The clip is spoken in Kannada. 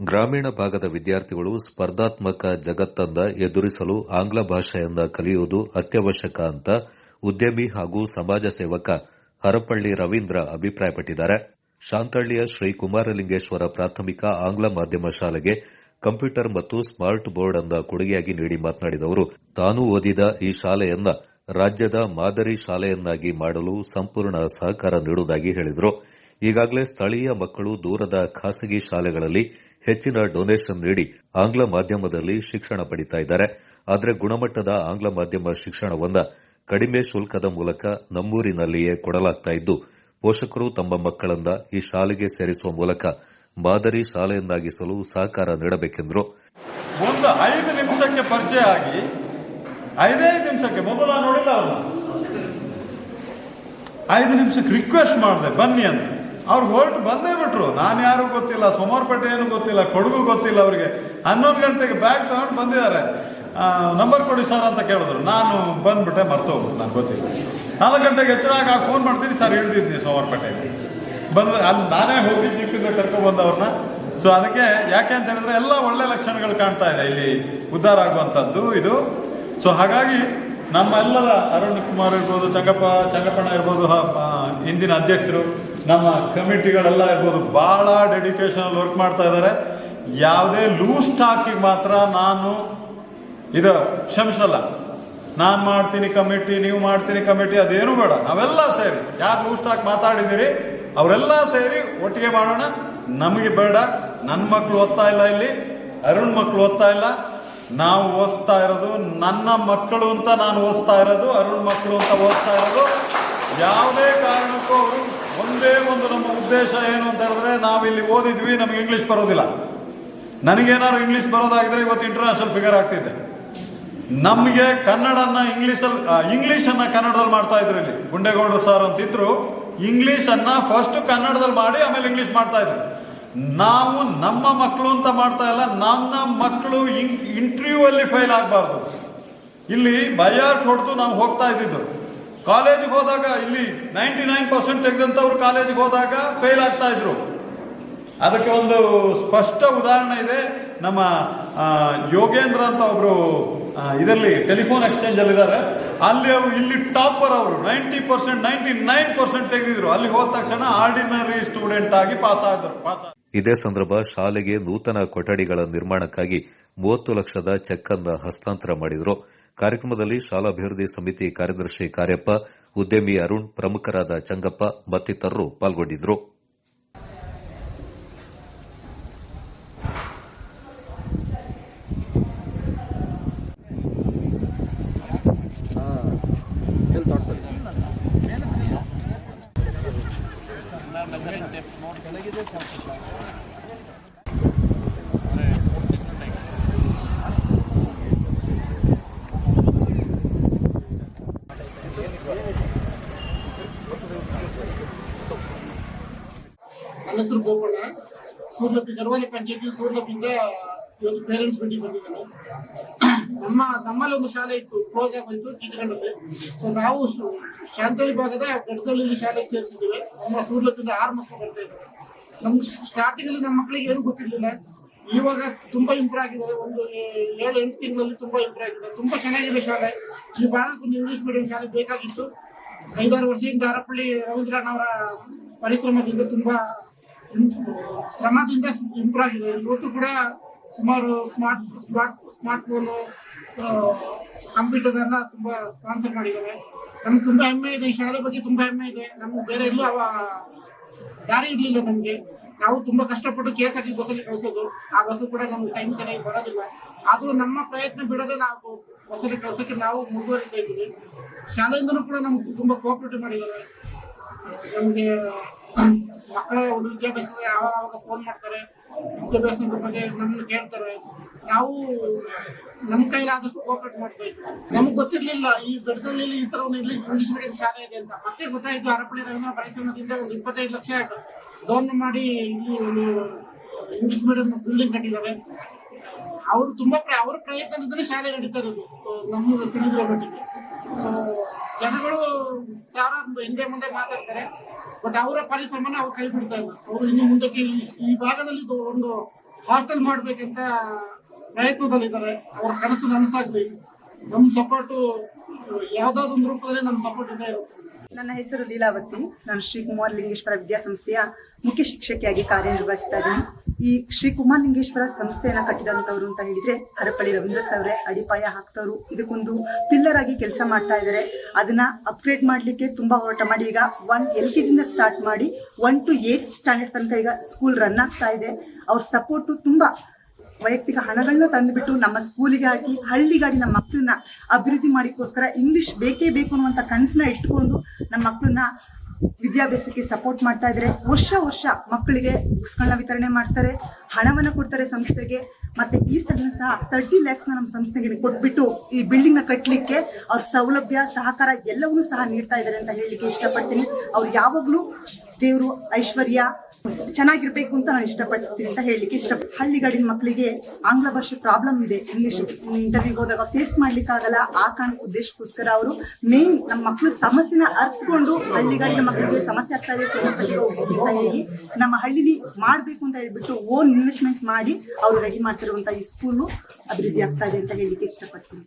ಗ್ರಾಮೀಣ ಭಾಗದ ವಿದ್ಯಾರ್ಥಿಗಳು ಸ್ಪರ್ಧಾತ್ಮಕ ಜಗತ್ತನ್ನ ಎದುರಿಸಲು ಆಂಗ್ಲ ಭಾಷೆಯನ್ನ ಕಲಿಯುವುದು ಅತ್ಯವಶ್ಯಕ ಅಂತ ಉದ್ಯಮಿ ಹಾಗೂ ಸಮಾಜ ಸೇವಕ ಹರಪಳ್ಳಿ ರವೀಂದ್ರ ಅಭಿಪ್ರಾಯಪಟ್ಟಿದ್ದಾರೆ. ಶಾಂತಳ್ಳಿಯ ಶ್ರೀ ಕುಮಾರಲಿಂಗೇಶ್ವರ ಪ್ರಾಥಮಿಕ ಆಂಗ್ಲ ಮಾಧ್ಯಮ ಶಾಲೆಗೆ ಕಂಪ್ಯೂಟರ್ ಮತ್ತು ಸ್ಮಾರ್ಟ್ ಬೋರ್ಡ್ ಅನ್ನ ಕೊಡುಗೆಯಾಗಿ ನೀಡಿ ಮಾತನಾಡಿದ ಅವರು ತಾನು ಓದಿದ ಈ ಶಾಲೆಯನ್ನ ರಾಜ್ಯದ ಮಾದರಿ ಶಾಲೆಯನ್ನಾಗಿ ಮಾಡಲು ಸಂಪೂರ್ಣ ಸಹಕಾರ ನೀಡುವುದಾಗಿ ಹೇಳಿದರು. ಈಗಾಗಲೇ ಸ್ಥಳೀಯ ಮಕ್ಕಳು ದೂರದ ಖಾಸಗಿ ಶಾಲೆಗಳಲ್ಲಿ ಹೆಚ್ಚಿನ ಡೊನೇಷನ್ ನೀಡಿ ಆಂಗ್ಲ ಮಾಧ್ಯಮದಲ್ಲಿ ಶಿಕ್ಷಣ ಪಡಿತಾ ಇದ್ದಾರೆ. ಆದರೆ ಗುಣಮಟ್ಟದ ಆಂಗ್ಲ ಮಾಧ್ಯಮ ಶಿಕ್ಷಣವನ್ನ ಕಡಿಮೆ ಶುಲ್ಕದ ಮೂಲಕ ನಮ್ಮೂರಿನಲ್ಲಿಯೇ ಕೊಡಲಾಗ್ತಾ ಇದ್ದು, ಪೋಷಕರು ತಮ್ಮ ಮಕ್ಕಳನ್ನ ಈ ಶಾಲೆಗೆ ಸೇರಿಸುವ ಮೂಲಕ ಮಾದರಿ ಶಾಲೆಯನ್ನಾಗಿಸಲು ಸಹಕಾರ ನೀಡಬೇಕೆಂದರು. ಒಂದು ಐದು ನಿಮಿಷಕ್ಕೆ ಪರಿಚಯ ಆಗಿ, ಐದೈದು ನಿಮಿಷಕ್ಕೆ ಮೊದಲ ನೋಡಿಲ್ಲ ಐದು ನಿಮಿಷಕ್ಕೆ ರಿಕ್ವೆಸ್ಟ್ ಮಾಡಿದೆ, ಬನ್ನಿ ಅಂತ. ಅವ್ರು ಹೊರಟು ಬಂದೇ ಬಿಟ್ರು. ನಾನು ಯಾರು ಗೊತ್ತಿಲ್ಲ ಸೋಮಾರ್ಪೇಟೆ ಏನು ಗೊತ್ತಿಲ್ಲ, ಕೊಡಗು ಗೊತ್ತಿಲ್ಲ ಅವರಿಗೆ. ಹನ್ನೊಂದು ಗಂಟೆಗೆ ಬ್ಯಾಗ್ ತಗೊಂಡು ಬಂದಿದ್ದಾರೆ. ನಂಬರ್ ಕೊಡಿ ಸರ್ ಅಂತ ಕೇಳಿದ್ರು. ನಾನು ಬಂದ್ಬಿಟ್ಟೆ ಮರ್ತೋಗ್ಬಿಟ್ಟು ನಾನು ಗೊತ್ತಿಲ್ಲ. ನಾಲ್ಕು ಗಂಟೆಗೆ ಎಚ್ಚರಾಗ ಫೋನ್ ಮಾಡ್ತೀನಿ. ಸರ್ ಹಿಡ್ದಿದ್ನಿ ಸೋಮಾರಪೇಟೆಗೆ ಬಂದ, ಅಲ್ಲಿ ನಾನೇ ಹೋಗಿ ಜೀಪಿಂದ ಕರ್ಕೊಂಡ್ಬಂದವ್ರನ್ನ ಸೊ ಅದಕ್ಕೆ ಯಾಕೆ ಅಂತ ಹೇಳಿದ್ರೆ ಎಲ್ಲ ಒಳ್ಳೆ ಲಕ್ಷಣಗಳು ಕಾಣ್ತಾ ಇದೆ. ಇಲ್ಲಿ ಉದ್ಧಾರ ಆಗುವಂಥದ್ದು ಇದು. ಸೊ ಹಾಗಾಗಿ ನಮ್ಮೆಲ್ಲರ ಅರುಣ್ ಕುಮಾರ್ ಇರ್ಬೋದು, ಚಂಗಪ್ಪ, ಚಂಗಪ್ಪಣ್ಣ ಇರ್ಬೋದು ಹಿಂದಿನ ಅಧ್ಯಕ್ಷರು ನಮ್ಮ ಕಮಿಟಿಗಳೆಲ್ಲ ಇರ್ಬೋದು, ಭಾಳ ಡೆಡಿಕೇಶನ್ ವರ್ಕ್ ಮಾಡ್ತಾ ಇದ್ದಾರೆ. ಯಾವುದೇ ಲೂಸ್ ಟಾಕಿಗೆ ಮಾತ್ರ ನಾನು ಇದು ಕ್ಷಮಿಸಲ್ಲ. ನಾನು ಮಾಡ್ತೀನಿ ಕಮಿಟಿ, ನೀವು ಮಾಡ್ತೀನಿ ಕಮಿಟಿ, ಅದೇನು ಬೇಡ. ನಾವೆಲ್ಲ ಸೇರಿ ಯಾರು ಲೂಸ್ ಟಾಕ್ ಮಾತಾಡಿದ್ದೀರಿ? ಅವರೆಲ್ಲ ಸೇರಿ ಒಟ್ಟಿಗೆ ಮಾಡೋಣ. ನಮಗೆ ಬೇಡ. ನನ್ನ ಮಕ್ಕಳು ಓದ್ತಾ ಇಲ್ಲ ಇಲ್ಲಿ. ಅರುಣ್ ಮಕ್ಕಳು ಓದ್ತಾ ಇಲ್ಲ. ನಾವು ಓದಿಸ್ತಾ ಇರೋದು ನನ್ನ ಮಕ್ಕಳು ಅಂತ ನಾನು ಓದಿಸ್ತಾ ಇರೋದು, ಅರುಣ್ ಮಕ್ಕಳು ಅಂತ ಓದ್ತಾ ಇರೋದು. ಯಾವುದೇ ಕಾರಣಕ್ಕೂ ಅವರು ಒಂದೇ ಒಂದು ನಮ್ಮ ಉದ್ದೇಶ ಏನು ಅಂತ ಹೇಳಿದ್ರೆ ನಾವಿಲ್ಲಿ ಓದಿದ್ವಿ, ನಮಗೆ ಇಂಗ್ಲೀಷ್ ಬರೋದಿಲ್ಲ. ನನಗೇನಾದ್ರು ಇಂಗ್ಲೀಷ್ ಬರೋದಾಗಿದ್ರೆ ಇವತ್ತು ಇಂಟರ್ನ್ಯಾಷನಲ್ ಫಿಗರ್ ಆಗ್ತಿದ್ದೆ ನಮಗೆ ಕನ್ನಡನ ಇಂಗ್ಲೀಷಲ್ಲಿ ಇಂಗ್ಲೀಷನ್ನು ಕನ್ನಡದಲ್ಲಿ ಮಾಡ್ತಾ ಇದ್ರು ಇಲ್ಲಿ. ಗುಂಡೇಗೌಡರು ಸರ್ ಅಂತಿದ್ರು ಇಂಗ್ಲೀಷನ್ನು ಫಸ್ಟ್ ಕನ್ನಡದಲ್ಲಿ ಮಾಡಿ ಆಮೇಲೆ ಇಂಗ್ಲೀಷ್ ಮಾಡ್ತಾ ಇದ್ರು. ನಾವು ನಮ್ಮ ಮಕ್ಕಳು ಅಂತ ಮಾಡ್ತಾ ಇಲ್ಲ, ನನ್ನ ಮಕ್ಕಳು ಇಂಟರ್ವ್ಯೂ ಅಲ್ಲಿ ಫೈಲ್ ಆಗಬಾರ್ದು. ಇಲ್ಲಿ ಬಯಾರ್ಟ್ ಹೊಡೆದು ನಾವು ಹೋಗ್ತಾ ಇದ್ದಿದ್ದು. ಕಾಲೇಜಿಗೆ ಹೋದಾಗ ಇಲ್ಲಿ ನೈಂಟಿ ನೈನ್ ಪರ್ಸೆಂಟ್ ತೆಗೆದಂಥವ್ರು ಕಾಲೇಜಿಗೆ ಹೋದಾಗ ಫೇಲ್ ಆಗ್ತಾ ಇದ್ರು. ಅದಕ್ಕೆ ಒಂದು ಸ್ಪಷ್ಟ ಉದಾಹರಣೆ ಇದೆ. ನಮ್ಮ ಯೋಗೇಂದ್ರ ಅಂತ ಒಬ್ರು ಆ, ಇದರಲ್ಲಿ ಟೆಲಿಫೋನ್ ಎಕ್ಸ್ಚೇಂಜ್ ಅಲ್ಲಿ ಇದ್ದಾರೆ ಅಲ್ಲಿ ಅವರು ಇಲ್ಲಿ ಟಾಪರ್ ಅವರು ninety percent ninety nine percent ತೆಗೆದಿದ್ರು. ಅಲ್ಲಿ ಹೋದ ತಕ್ಷಣ ಆರ್ಡಿನರಿ ಸ್ಟೂಡೆಂಟ್ ಆಗಿ ಪಾಸ್ ಆದ್ರು ಪಾಸ್ ಇದೇ ಸಂದರ್ಭ ಶಾಲೆಗೆ ನೂತನ ಕೊಠಡಿಗಳ ನಿರ್ಮಾಣಕ್ಕಾಗಿ ಮೂವತ್ತು ಲಕ್ಷದ ಚೆಕ್ ಅನ್ನ ಹಸ್ತಾಂತರ ಮಾಡಿದರು. ಕಾರ್ಯಕ್ರಮದಲ್ಲಿ ಶಾಲಾಭಿವೃದ್ಧಿ ಸಮಿತಿ ಕಾರ್ಯದರ್ಶಿ ಕಾರ್ಯಪ್ಪ ಉದ್ಯಮಿ ಅರುಣ್ ಪ್ರಮುಖರಾದ ಚಂಗಪ್ಪ ಮತ್ತಿತರರು ಪಾಲ್ಗೊಂಡಿದ್ದರು. ನನ್ನ ಹೆಸರು ಗೋಪಣ್ಣ ಸೂರ್ಲಪಿ ಗರ್ವಾಲಿ ಪಂಚಾಯತಿ ಸೂರ್ಲಪಿಂದ ಇವತ್ತು ಪೇರೆಂಟ್ಸ್ ಮೀಟಿಂಗ್ ಬಂದಿದ್ದೇನೆ. ನಮ್ಮ, ನಮ್ಮಲ್ಲಿ ಒಂದು ಶಾಲೆ ಇತ್ತು ಕ್ಲೋಸ್ ಆಗೋಯ್ತು ಕಿತ್ಕೊಂಡಲ್ಲಿ ಸೊ ನಾವು ಶಾಂತಳಿ ಭಾಗದ ಗಡ್ದಳ್ಳಿ ಶಾಲೆಗೆ ಸೇರಿಸಿದ್ದೇವೆ. ನಮ್ಮ ಸೂರ್ಲಪಿಂದ ಆರು ಮಕ್ಕಳು ಬರ್ತಾ ಇದ್ದಾರೆ ನಮ್ಗೆ ಸ್ಟಾರ್ಟಿಂಗ್ ಅಲ್ಲಿ ನಮ್ಮ ಮಕ್ಕಳಿಗೆ ಏನು ಗೊತ್ತಿರಲಿಲ್ಲ. ಇವಾಗ ತುಂಬಾ ಇಂಪ್ರೂವ್ ಆಗಿದ್ದಾರೆ ಒಂದು ಏಳು, ಎಂಟು ತಿಂಗಳಲ್ಲಿ ತುಂಬಾ ಇಂಪ್ರೂವ್ ಆಗಿದೆ. ತುಂಬಾ ಚೆನ್ನಾಗಿದೆ ಶಾಲೆ. ಈ ಭಾಗಕ್ಕೆ ಒಂದು ಇಂಗ್ಲಿಷ್ ಮೀಡಿಯಂ ಶಾಲೆ ಬೇಕಾಗಿತ್ತು. ಐದಾರು ವರ್ಷದಿಂದ ಹರಪಳ್ಳಿ ರವೀಂದ್ರನ್ ಅವರ ಪರಿಶ್ರಮದಿಂದ ತುಂಬಾ ಶ್ರಮದಿಂದ ಇಂಪ್ರೂವ್ ಆಗಿದೆ ಇವತ್ತು ಕೂಡ ಸುಮಾರು smart smart smart phone computer ಎಲ್ಲ ತುಂಬಾ ಸ್ಪಾನ್ಸರ್ ಮಾಡಿದ್ದಾರೆ. ನಮ್ಗೆ ತುಂಬಾ ಹೆಮ್ಮೆ ಇದೆ. ಈ ಶಾಲೆ ಬಗ್ಗೆ ತುಂಬಾ ಹೆಮ್ಮೆ ಇದೆ. ನಮ್ಗೆ ಬೇರೆ ಎಲ್ಲೂ ಅವ ದಾರಿ ಇರಲಿಲ್ಲ ನಮಗೆ. ನಾವು ತುಂಬಾ ಕಷ್ಟಪಟ್ಟು ಕೆ ಎಸ್ ಆರ್ ಟಿ ಬಸ್ಸಲ್ಲಿ ಕಳಿಸೋದು. ಆ ಬಸ್ಸು ಕೂಡ ನಮ್ಗೆ ಟೈಮ್ ಸರಿಯಾಗಿ ಬರೋದಿಲ್ಲ. ಆದರೂ ನಮ್ಮ ಪ್ರಯತ್ನ ಬಿಡದೆ ನಾವು ಬಸ್ಸಲ್ಲಿ ಕಳಿಸೋಕ್ಕೆ ನಾವು ಮುಂದುವರಿತಾ ಇದ್ದೀವಿ. ಶಾಲೆಯಿಂದನೂ ಕೂಡ ನಮ್ಗೆ ತುಂಬಾ ಕೋಆಪರೇಟಿವ್ ಮಾಡಿದ್ದಾರೆ. ನಮಗೆ ಮಕ್ಕಳ ಒಂದು ವಿದ್ಯಾಭ್ಯಾಸಕ್ಕೆ ಯಾವಾಗ ಫೋನ್ ಮಾಡ್ತಾರೆ ವಿದ್ಯಾಭ್ಯಾಸದ ಬಗ್ಗೆ ನಮ್ಮನ್ನು ಕೇಳ್ತಾರೆ. ನಾವು ನಮ್ಮ ಕೈಲಾದಷ್ಟು ಕೋಆಪರೇಟ್ ಮಾಡ್ಬೇಕು. ನಮ್ಗೆ ಗೊತ್ತಿರ್ಲಿಲ್ಲ, ಈ ಬೆಟ್ಟದಲ್ಲಿ ಈ ತರ ಒಂದು ಇಲ್ಲಿ ಇಂಗ್ಲಿಷ್ ಮೀಡಿಯಂ ಶಾಲೆ ಇದೆ ಅಂತ. ಮತ್ತೆ ಗೊತ್ತಾಯ್ತು ಅರಪಳಿ ರವೀಂದ್ರ ಪರಿಸರದಿಂದ ಒಂದು ಇಪ್ಪತ್ತೈದು ಲಕ್ಷ ಲೋನ್ ಮಾಡಿ ಇಲ್ಲಿ ಒಂದು ಇಂಗ್ಲಿಷ್ ಮೀಡಿಯಂ ಬಿಲ್ಡಿಂಗ್ ಕಟ್ಟಿದ್ದಾರೆ. ಅವರು ತುಂಬಾ ಅವರ ಪ್ರಯತ್ನದಿಂದಲೇ ಶಾಲೆ ನಡೀತಾ ಇರೋದು ನಮ್ಗೆ ತಿಳಿದಿರೋ ಮಟ್ಟಿಗೆ. ಸೊ ಜನಗಳು ಯಾರು ಹಿಂದೆ ಮುಂದೆ ಮಾತಾಡ್ತಾರೆ ಬಟ್ ಅವರ ಪರಿಶ್ರಮನ ಅವ್ರು ಕೈ ಬಿಡ್ತಾ ಇಲ್ಲ. ಅವರು ಇನ್ನು ಮುಂದಕ್ಕೆ ಈ- ಭಾಗದಲ್ಲಿ ಒಂದು ಹಾಸ್ಟೆಲ್ ಮಾಡ್ಬೇಕಂತ ಪ್ರಯತ್ನದಲ್ಲಿದ್ದಾರೆ. ಅವರ ಕನಸು ನನಸಾಗ್ಲಿ. ನಮ್ಮ ಸಪೋರ್ಟು ಯಾವ್ದಾದ್ರು ಒಂದು ರೂಪದಲ್ಲಿ ನಮ್ಮ ಸಪೋರ್ಟ್ ಇದೆ ನನ್ನ ಹೆಸರು ಲೀಲಾವತಿ. ನಾನು ಶ್ರೀ ಕುಮಾರ್ ಲಿಂಗೇಶ್ವರ ವಿದ್ಯಾಸಂಸ್ಥೆಯ ಮುಖ್ಯ ಶಿಕ್ಷಕಿಯಾಗಿ ಕಾರ್ಯನಿರ್ವಹಿಸ್ತಾ ಇದ್ದೀನಿ. ಈ ಶ್ರೀ ಕುಮಾರ್ ಲಿಂಗೇಶ್ವರ ಸಂಸ್ಥೆಯನ್ನ ಕಟ್ಟಿದಂತವ್ರು ಅಂತ ಹೇಳಿದ್ರೆ ಹರಪಳ್ಳಿ ರವೀಂದ್ರ ಸವ್ರೆ, ಅಡಿಪಾಯ ಹಾಕ್ತವ್ರು. ಇದಕ್ಕೊಂದು ಪಿಲ್ಲರ್ ಆಗಿ ಕೆಲಸ ಮಾಡ್ತಾ ಇದ್ದಾರೆ ಅದನ್ನ ಅಪ್ಗ್ರೇಡ್ ಮಾಡ್ಲಿಕ್ಕೆ ತುಂಬಾ ಹೋರಾಟ ಮಾಡಿ. ಈಗ ಒನ್ ಎಲ್ ಕೆ ಜಿಂದ ಸ್ಟಾರ್ಟ್ ಮಾಡಿ ಒನ್ ಟು ಏತ್ ಸ್ಟ್ಯಾಂಡರ್ಡ್ ತನಕ ಈಗ ಸ್ಕೂಲ್ ರನ್ ಆಗ್ತಾ ಇದೆ. ಅವ್ರ ಸಪೋರ್ಟು ತುಂಬಾ ವೈಯಕ್ತಿಕ ಹಣಗಳನ್ನ ತಂದುಬಿಟ್ಟು ನಮ್ಮ ಸ್ಕೂಲಿಗೆ ಹಾಕಿ ಹಳ್ಳಿಗಾಡಿ ನಮ್ಮ ಮಕ್ಕಳನ್ನ ಅಭಿವೃದ್ಧಿ ಮಾಡಿಕೋಸ್ಕರ ಇಂಗ್ಲಿಷ್ ಬೇಕೇ ಬೇಕು ಅನ್ನುವಂಥ ಕನಸನ್ನ ಇಟ್ಕೊಂಡು ನಮ್ಮ ಮಕ್ಕಳನ್ನ ವಿದ್ಯಾಭ್ಯಾಸಕ್ಕೆ ಸಪೋರ್ಟ್ ಮಾಡ್ತಾ ಇದ್ದಾರೆ ವರ್ಷ ವರ್ಷ ಮಕ್ಕಳಿಗೆ ಬುಕ್ಸ್ಗಳನ್ನ ವಿತರಣೆ ಮಾಡ್ತಾರೆ, ಹಣವನ್ನು ಕೊಡ್ತಾರೆ ಸಂಸ್ಥೆಗೆ, ಮತ್ತೆ ಈ ಸಲ ಸಹ ತರ್ಟಿ ಲ್ಯಾಕ್ಸ್ನ ನಮ್ಮ ಸಂಸ್ಥೆಗೆ ಕೊಟ್ಬಿಟ್ಟು ಈ ಬಿಲ್ಡಿಂಗ್ನ ಕಟ್ಟಲಿಕ್ಕೆ ಅವ್ರ ಸೌಲಭ್ಯ, ಸಹಕಾರ ಎಲ್ಲವನ್ನೂ ಸಹ ನೀಡ್ತಾ ಇದ್ದಾರೆ ಅಂತ ಹೇಳಲಿಕ್ಕೆ ಇಷ್ಟಪಡ್ತೀನಿ. ಅವ್ರು ಯಾವಾಗಲೂ ದೇವರು ಐಶ್ವರ್ಯ ಚೆನ್ನಾಗಿರ್ಬೇಕು ಅಂತ ನಾನು ಇಷ್ಟಪಡ್ತೀನಿ ಅಂತ ಹೇಳಲಿಕ್ಕೆ ಇಷ್ಟ ಹಳ್ಳಿಗಾಡಿನ ಮಕ್ಕಳಿಗೆ ಆಂಗ್ಲ ಭಾಷೆ ಪ್ರಾಬ್ಲಮ್ ಇದೆ. ಇಂಗ್ಲಿಷ್ ಇಂಟರ್ವ್ಯೂಗೆ ಹೋದಾಗ ಫೇಸ್ ಮಾಡ್ಲಿಕ್ಕಾಗಲ್ಲ. ಆ ಕಾರಣ ಉದ್ದೇಶಕ್ಕೋಸ್ಕರ ಅವರು ಮೇನ್ ನಮ್ಮ ಮಕ್ಕಳು ಸಮಸ್ಯೆನ ಅರ್ಥಕೊಂಡು ಹಳ್ಳಿಗಾಡಿನ ಮಕ್ಕಳಿಗೆ ಸಮಸ್ಯೆ ಆಗ್ತಾ ಇದೆ ಹೋಗ್ಬೇಕು ಅಂತ ಹೇಳಿ ನಮ್ಮ ಹಳ್ಳಿಲಿ ಮಾಡ್ಬೇಕು ಅಂತ ಹೇಳ್ಬಿಟ್ಟು ಓನ್ ಇನ್ವೆಸ್ಟ್ಮೆಂಟ್ ಮಾಡಿ ಅವರು ರೆಡಿ ಮಾಡ್ತಿರುವಂತ ಈ ಸ್ಕೂಲು ಅಭಿವೃದ್ಧಿ ಆಗ್ತಾ ಇದೆ ಅಂತ ಹೇಳಲಿಕ್ಕೆ ಇಷ್ಟಪಡ್ತೀನಿ.